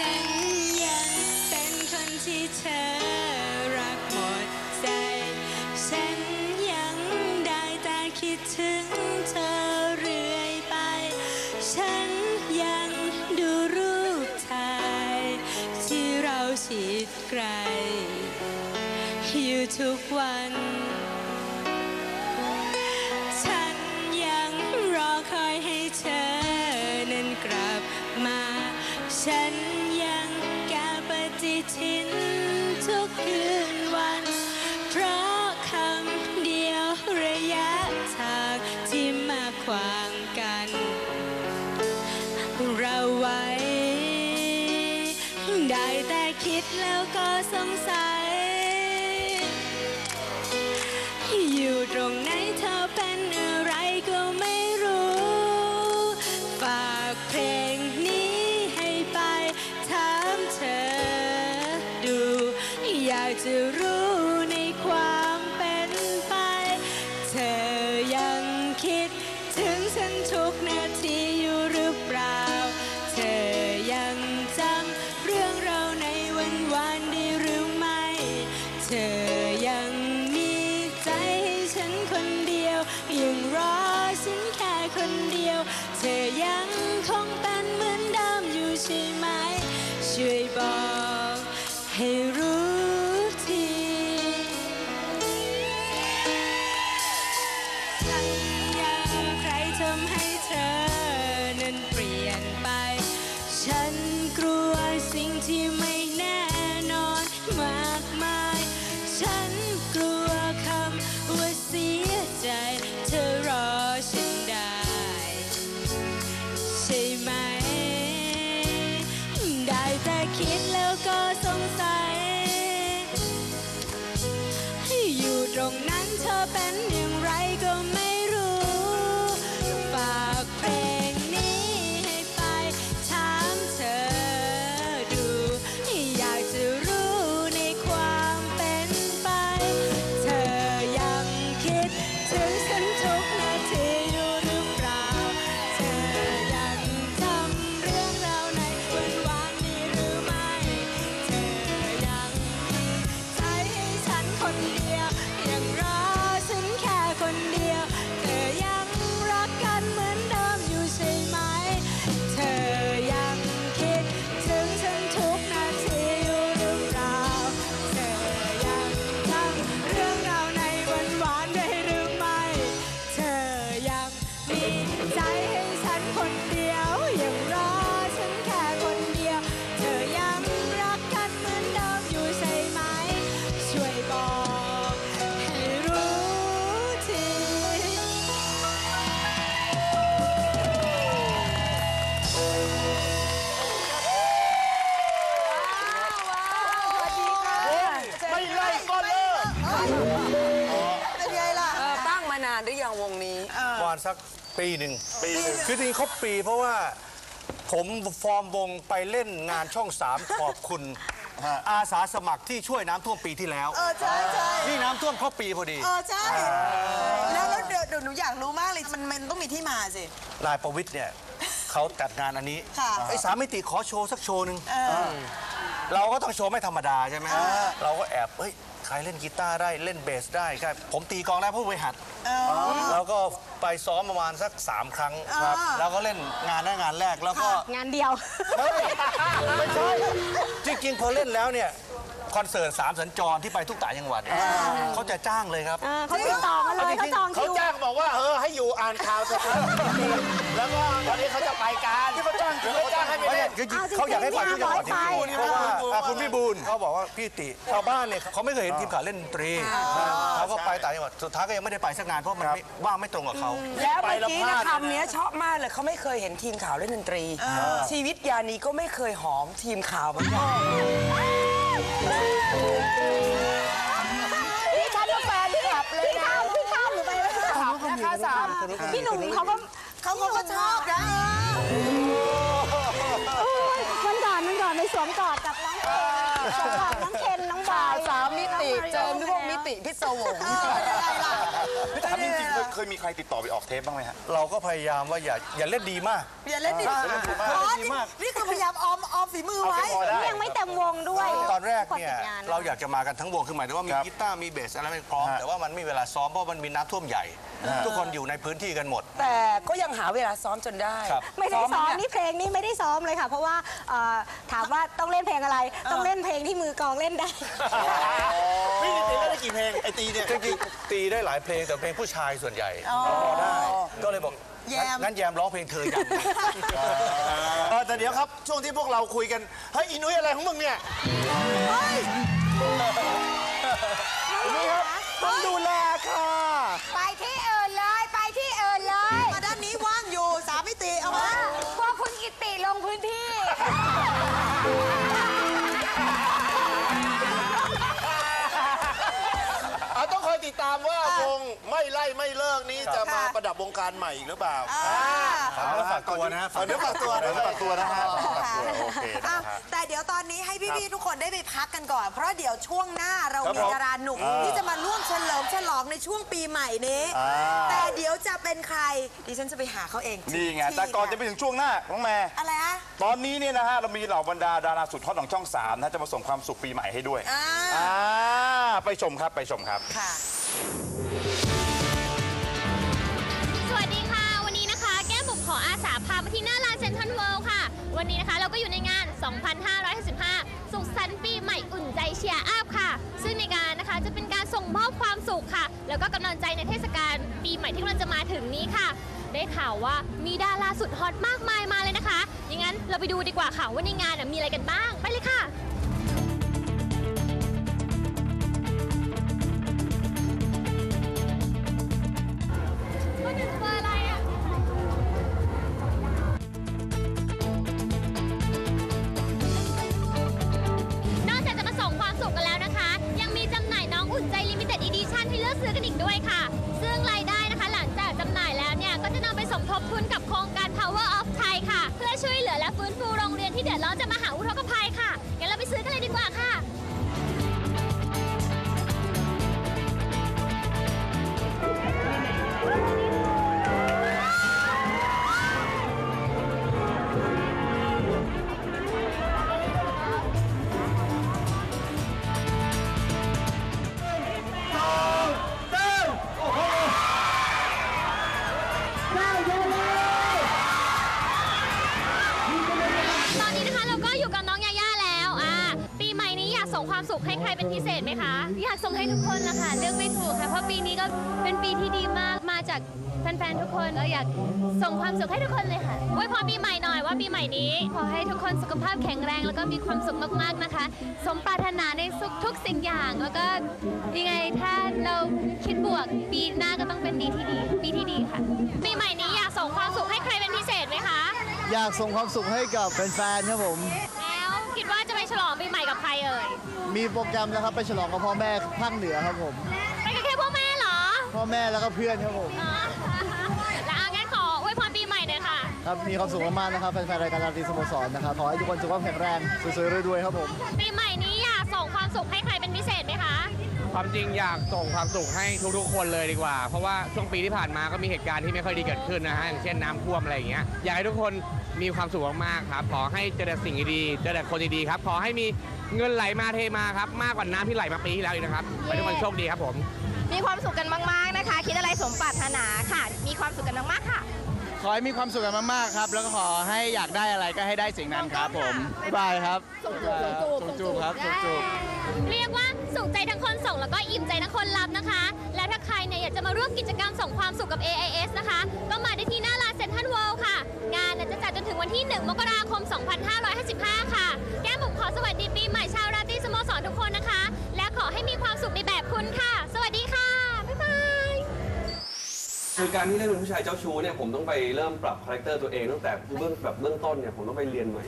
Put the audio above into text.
ฉันยังเป็นคนที่เธอรักหมดใจ ฉันยังได้แต่คิดถึงเธอเรื่อยไป ฉันยังดูรูปถ่าย ที่เราชิดไกล อยู่ทุกวัน ฉันยังรอคอยให้เธอนั้นกลับมา ฉัน ฏิทินทุกคืนวัน เพราะคำเดียวระยะทางที่มาขวางกัน เราไว้ ได้แต่คิดแล้วก็สงสาร ที่ไม่แน่นอนมากมาย ฉันกลัวคำว่าเสียใจ เธอรอฉันได้ ใช่ไหม ได้แต่คิดแล้วก็สงสัย อยู่ตรงนั้นเธอเป็น มาณสักปีหนึ่ง ปีหนึ่ง คือจริงๆครบปีเพราะว่าผมฟอร์มวงไปเล่นงานช่องสามขอบคุณอาสาสมัครที่ช่วยน้ำท่วมปีที่แล้ว เออใช่ใช่นี่น้ำท่วมครบปีพอดี เออใช่แล้วแล้วเดี๋ยวเดี๋ยวหนูอยากรู้มากเลยมันมันต้องมีที่มาสิ นายประวิทย์เนี่ยเขาจัดงานอันนี้ค่ะ ไอ้สามมิติขอโชว์สักโชว์หนึ่งเราก็ต้องโชว์ไม่ธรรมดาใช่ไหมเราก็แอบเฮ้ย ใครเล่นกีตาร์ได้เล่นเบสได้ใช่ผมตีกลองได้ผู้บริหัดแล้วก็ไปซ้อมประมาณสักสามครั้งครับ แล้วก็เล่นงานนั้นงานแรกแล้วก็งานเดียวเฮ้ยไม่ใช่จริงๆพอเล่นแล้วเนี่ยคอนเสิร์ตสามสัญจรที่ไปทุกต่างจังหวัดเขาจะจ้างเลยครับเขาติดต่อมาเลยเขาจองเขาคิวจ้างบอกว่าเออให้อยู่อ่านข่าวเถอะครับแล้วก็ตอนนี้เขาจะไปการที่เขาจ้างเขาจ้างให้ไปไม่เล่ใช่น คือเขาอยากให้ไปทุกจังหวัดจริงๆเพราะว่าอะคุณพี่บูลเขาบอกว่าพี่ติชาวบ้านเนี่ยเขาไม่เคยเห็นทีมข่าวเล่นดนตรีเขาก็ไปต่างจังหวัดสุดท้ายก็ยังไม่ได้ไปสักงานเพราะมันไม่ว่างไม่ตรงกับเขา แล้วเมื่อกี้นะคำเนี้ยชอบมากเลยเขาไม่เคยเห็นทีมข่าวเล่นดนตรี ชีวิตยานีก็ไม่เคยหอมทีมข่าวเหมือน สามพี่หนุ่มเขาก็เขาเขาก็ชอบนะวันก่อนวันก่อนไปสวมกอดกับน้องเคนสวมกอดน้องเคนน้องบอยสามมิติเจอพวกมิติพิศวงพี่ถามจริงๆเคยเคยมีใครติดต่อไปออกเทปบ้างไหมฮะเราก็พยายามว่าอย่าอย่าเล่นดีมาก อย่าเล่นดิอ่าอ๋อดีนี่มากนี่คือพยายามออมออมฝีฝีมือเอาไว้แค่พอได้ยังไม่เต็มวงด้วยต อนแรกทุเนี่ยติดงะเราอยากจะมากันทั้งวงคือหมายถึงว่ามีครับกีตาร์มีเบสอะไรไม่พร้อมฮะแต่ว่ามันไม่มีเวลาซ้อมเพราะมันมีน้ำท่วมใหญ่ ทุกคนอยู่ในพื้นที่กันหมด แต่ก็ยังหาเวลาซ้อมจนได้ครับไม่ได้ซ้อมหนี่เพลงนี้ไม่ได้ซ้อมเลยค่ะ เพราะว่าเอ่อถามว่าต้องเล่นเพลงอะไรต้องเล่นเพลงที่มือกลองเล่นได้พี่ตีเล่นได้กี่เพลงไอตีเนี่ยจริงๆตีได้หลายเพลงแต่เพลงผู้ชายส่วนใหญ่พอได้ก็เลยบอก แยม งั้นแยมร้องเพลงเธอยังเออแต่เดี๋ยวครับ ช่วงที่พวกเราคุยกันเฮ้ยอีนุ้ยอะไรของมึงเนี่ยนี่ครับต้องดูแลค่ะ ไป ไม่ไล่ไม่เลิกนี้จะมาประดับวงการใหม่อีกหรือเปล่าฝากเนื้อฝากตัวนะฝากเนื้อฝากตัวนะฝากตัวนะฮะฝากตัวโอเคนะอะฮะ แต่เดี๋ยวตอนนี้ให้พี่ๆทุกคนได้ไปพักกันก่อน เพราะเดี๋ยวช่วงหน้าเราครับมีผมดาราหนุ่มที่จะมาร่วมเฉลิมฉลองในช่วงปีใหม่นี้อ่าแต่เดี๋ยวจะเป็นใครดิฉันจะไปหาเขาเองนี่ไงที่แต่ก่อนจะไปถึงช่วงหน้าน้องแม่อะไรฮะตอนนี้เนี่ยนะฮะเรามีเหล่าบรรดาดาราสุดฮอตของช่อง3นะจะมาส่งความสุขปีใหม่ให้ด้วยอ่าอ่าไปชมครับไปชมครับค่ะ มาที่หน้าลานเซ็นทรัลเวิลด์ค่ะ วันนี้นะคะเราก็อยู่ในงาน 2555 สุขสันต์ปีใหม่อุ่นใจเชียร์อัพค่ะ ซึ่งในการนะคะจะเป็นการส่งมอบความสุขค่ะ แล้วก็กำลังใจในเทศกาลปีใหม่ที่กำลังจะมาถึงนี้ค่ะ ได้ข่าวว่ามีดาราสุดฮอตมากมายมาเลยนะคะอย่างนั้นเราไปดูดีกว่าค่ะว่าในงานมีอะไรกันบ้าง ไปเลยค่ะ ด้วยค่ะ กให้ใครเป็นพิเศษไหมคะ อยากส่งให้ทุกคนละค่ะเลือกไม่ถูกค่ะ เพราะปีนี้ก็เป็นปีที่ดีมากมาจากแฟนๆทุกคนเราอยากส่งความสุขให้ทุกคนเลยค่ะอวยพรปีใหม่หน่อยว่าปีใหม่นี้ขอให้ทุกคนสุขภาพแข็งแรงแล้วก็มีความสุขมากๆนะคะ สมปรารถนาในทุกทุกสิ่งอย่างแล้วก็ยังไงถ้าเราคิดบวก ปีหน้าก็ต้องเป็นปีที่ดี ปีที่ดีค่ะปีใหม่นี้อยากส่งความสุขให้ใครเป็นพิเศษไหมคะ อยากส่งความสุขให้กับแฟนๆครับผม ฉลองปีใหม่กับใครเอ่ย มีโปรแกรมแล้วครับไปฉลองกับพ่อแม่ภาคเหนือครับผม ไปกันแค่พ่อแม่เหรอพ่อแม่แล้วก็เพื่อนครับผมอ๋อแล้วงั้นขออวยพรปีใหม่หน่อยค่ะ ครับมีความสุขมากๆนะครับแฟนๆรายการราตรีสโมสรนะครับขอให้ทุกคนสุขภาพแข็งแรงสวยๆรวยๆครับผม ปีใหม่นี้อยากส่งความสุขให้ใครเป็นพิเศษไหมคะ ความจริงอยากส่งความสุขให้ทุกๆ คนเลยดีกว่า เพราะว่าช่วงปีที่ผ่านมาก็มีเหตุการณ์ที่ไม่ค่อยดีเกิดขึ้นนะฮะอย่างเช่นน้ำท่วมอะไรอย่างเงี้ยอยากให้ทุกคน มีความสุขมากๆครับ ขอให้เจอแต่สิ่งดีๆเจอแต่คนดีๆครับ ขอให้มีเงินไหลมาเทมาครับ มากกว่าน้ำที่ไหลมาปีที่แล้วอีกนะครับขอให้ทุกคนโชคดีครับผม มีความสุขกันมากๆนะคะ คิดอะไรสมปรารถนาค่ะ มีความสุขกันมากๆค่ะ ขอให้มีความสุขกันมากๆครับ แล้วก็ขอให้อยากได้อะไรก็ให้ได้สิ่งนั้นครับผมบ๊ายบายครับส่งจูบส่งจูบส่งจูบครับส่งจูบ เรียกว่าสุขใจทั้งคนส่งแล้วก็อิ่มใจทั้งคนรับนะคะ และถ้าใครเนี่ยอยากจะมาร่วมกิจกรรมส่งความสุขกับ AIS นะคะ ก็มาได้ที่หน้า วันที่ 1 มกราคม 2555 ค่ะ แก้มบุ๋มขอสวัสดีปีใหม่ชาวราตรีสโมสรทุกคนนะคะ และขอให้มีความสุขในแบบคุณค่ะ สวัสดีค่ะ บ๊ายบาย คือการที่เล่นเป็นผู้ชายเจ้าชู้เนี่ยผมต้องไปเริ่มปรับคาแรคเตอร์ตัวเองตั้งแต่เบื้องแบบเบื้องต้นเนี่ยผมต้องไปเรียนใหม่